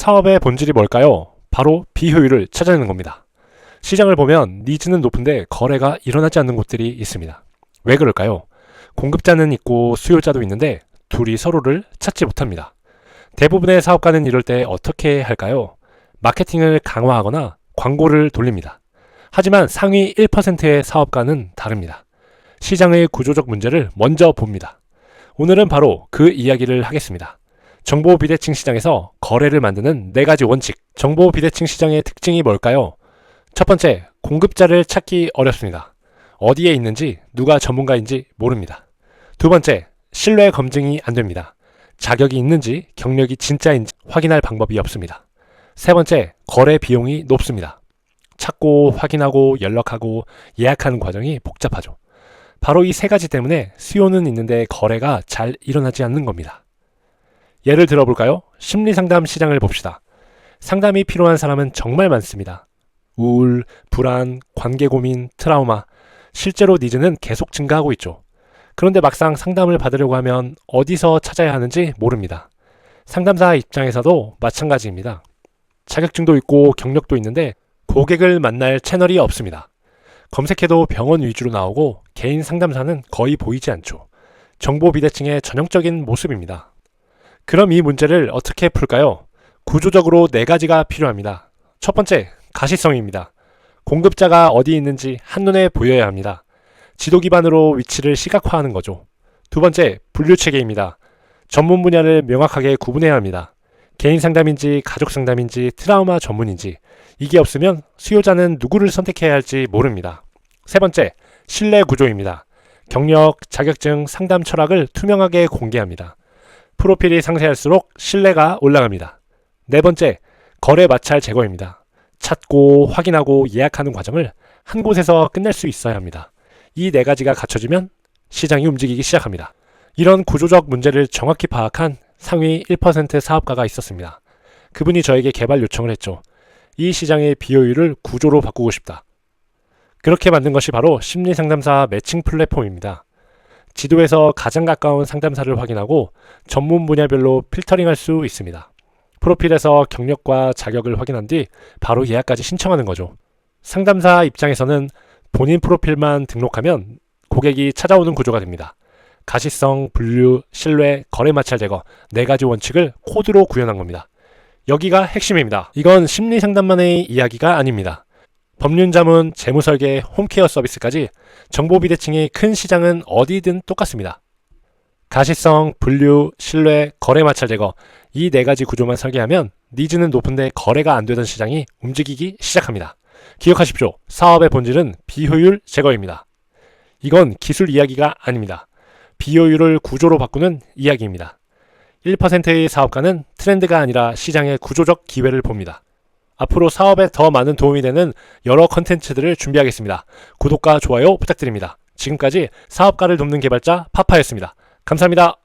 사업의 본질이 뭘까요? 바로 비효율을 찾아내는 겁니다. 시장을 보면 니즈는 높은데 거래가 일어나지 않는 곳들이 있습니다. 왜 그럴까요? 공급자는 있고 수요자도 있는데 둘이 서로를 찾지 못합니다. 대부분의 사업가는 이럴 때 어떻게 할까요? 마케팅을 강화하거나 광고를 돌립니다. 하지만 상위 1%의 사업가는 다릅니다. 시장의 구조적 문제를 먼저 봅니다. 오늘은 바로 그 이야기를 하겠습니다. 정보 비대칭 시장에서 거래를 만드는 네 가지 원칙. 정보 비대칭 시장의 특징이 뭘까요? 첫 번째, 공급자를 찾기 어렵습니다. 어디에 있는지, 누가 전문가인지 모릅니다. 두 번째, 신뢰 검증이 안 됩니다. 자격이 있는지, 경력이 진짜인지 확인할 방법이 없습니다. 세 번째, 거래 비용이 높습니다. 찾고, 확인하고, 연락하고, 예약하는 과정이 복잡하죠. 바로 이 세 가지 때문에 수요는 있는데 거래가 잘 일어나지 않는 겁니다. 예를 들어볼까요? 심리 상담 시장을 봅시다. 상담이 필요한 사람은 정말 많습니다. 우울, 불안, 관계 고민, 트라우마. 실제로 니즈는 계속 증가하고 있죠. 그런데 막상 상담을 받으려고 하면 어디서 찾아야 하는지 모릅니다. 상담사 입장에서도 마찬가지입니다. 자격증도 있고 경력도 있는데 고객을 만날 채널이 없습니다. 검색해도 병원 위주로 나오고 개인 상담사는 거의 보이지 않죠. 정보 비대칭의 전형적인 모습입니다. 그럼 이 문제를 어떻게 풀까요? 구조적으로 네 가지가 필요합니다. 첫 번째, 가시성입니다. 공급자가 어디 있는지 한눈에 보여야 합니다. 지도 기반으로 위치를 시각화하는 거죠. 두 번째, 분류 체계입니다. 전문 분야를 명확하게 구분해야 합니다. 개인 상담인지 가족 상담인지 트라우마 전문인지 이게 없으면 수요자는 누구를 선택해야 할지 모릅니다. 세 번째, 신뢰 구조입니다. 경력, 자격증, 상담 철학을 투명하게 공개합니다. 프로필이 상세할수록 신뢰가 올라갑니다. 네 번째, 거래 마찰 제거입니다. 찾고 확인하고 예약하는 과정을 한 곳에서 끝낼 수 있어야 합니다. 이 네 가지가 갖춰지면 시장이 움직이기 시작합니다. 이런 구조적 문제를 정확히 파악한 상위 1% 사업가가 있었습니다. 그분이 저에게 개발 요청을 했죠. 이 시장의 비효율을 구조로 바꾸고 싶다. 그렇게 만든 것이 바로 심리 상담사 매칭 플랫폼입니다. 지도에서 가장 가까운 상담사를 확인하고 전문 분야별로 필터링할 수 있습니다. 프로필에서 경력과 자격을 확인한 뒤 바로 예약까지 신청하는 거죠. 상담사 입장에서는 본인 프로필만 등록하면 고객이 찾아오는 구조가 됩니다. 가시성, 분류, 신뢰, 거래 마찰 제거 네 가지 원칙을 코드로 구현한 겁니다. 여기가 핵심입니다. 이건 심리 상담만의 이야기가 아닙니다. 법륜 자문, 재무 설계, 홈케어 서비스까지 정보 비대칭이 큰 시장은 어디든 똑같습니다. 가시성, 분류, 신뢰, 거래 마찰 제거 이 네 가지 구조만 설계하면 니즈는 높은데 거래가 안 되던 시장이 움직이기 시작합니다. 기억하십시오. 사업의 본질은 비효율 제거입니다. 이건 기술 이야기가 아닙니다. 비효율을 구조로 바꾸는 이야기입니다. 1%의 사업가는 트렌드가 아니라 시장의 구조적 기회를 봅니다. 앞으로 사업에 더 많은 도움이 되는 여러 컨텐츠들을 준비하겠습니다. 구독과 좋아요 부탁드립니다. 지금까지 사업가를 돕는 개발자 파파였습니다. 감사합니다.